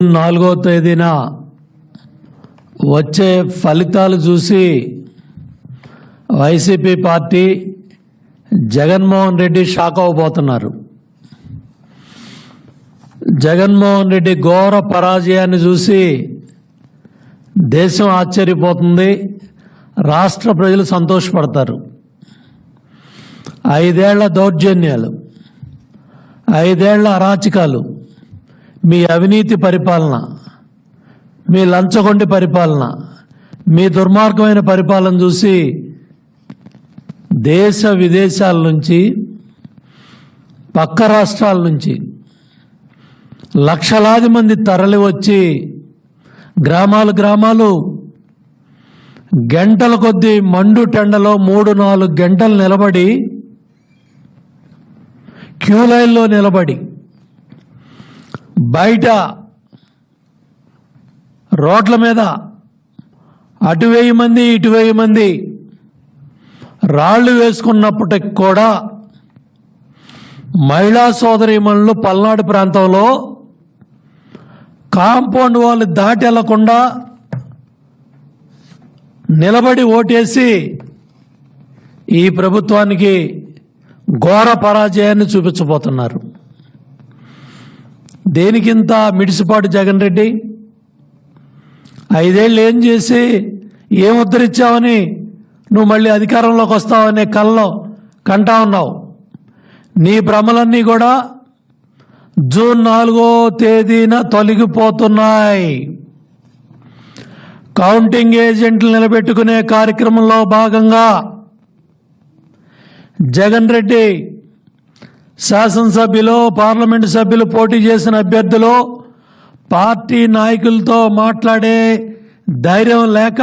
నాలుగో తేదీన వచ్చే ఫలితాలు చూసి YCP party Jaganmohan Reddy shock అవ్వబోతున్నారు జగన్మోహన్ రెడ్డి ఘోర పరాజయాన్ని చూసి దేశం ఆశ్చర్యపోతుంది రాష్ట్ర ప్రజలు సంతోషపడతారు. ఐదేళ్ళ దౌర్జన్యాలు ఐదేళ్ళ అరాచకాలు మీ అవినీతి పరిపాలన మీ లంచగొండి పరిపాలన మీ దుర్మార్గమైన పరిపాలన చూసి దేశ విదేశాల నుంచి పక్క రాష్ట్రాల నుంచి లక్షలాది మంది తరలి వచ్చి గ్రామాలు గ్రామాలు గంటల కొద్దీ మండు టెండలో మూడు నాలుగు గంటలు నిలబడి క్యూ లైన్లో నిలబడి బయట రోడ్ల మీద అటు వెయ్యి మంది ఇటు వెయ్యి మంది రాళ్ళు వేసుకున్నప్పటికి కూడా మహిళా సోదరిమణులు పల్నాడు ప్రాంతంలో కాంపౌండ్ వాళ్ళు దాటి వెళ్ళకుండా నిలబడి ఓటేసి ఈ ప్రభుత్వానికి ఘోర పరాజయాన్ని చూపించబోతున్నారు. దేనికింత మిడిసిపాటు జగన్ రెడ్డి? ఐదేళ్ళు ఏం చేసి ఏం ఉద్ధరించావని నువ్వు మళ్ళీ అధికారంలోకి వస్తావనే కళ్ళలో కంటా ఉన్నావు. నీ భ్రమలన్నీ కూడా జూన్ నాలుగో తేదీన తొలగిపోతున్నాయి. కౌంటింగ్ ఏజెంట్లు నిలబెట్టుకునే కార్యక్రమంలో భాగంగా జగన్ రెడ్డి శాసనసభ్యులు పార్లమెంటు సభ్యులు పోటీ చేసిన అభ్యర్థులు పార్టీ నాయకులతో మాట్లాడే ధైర్యం లేక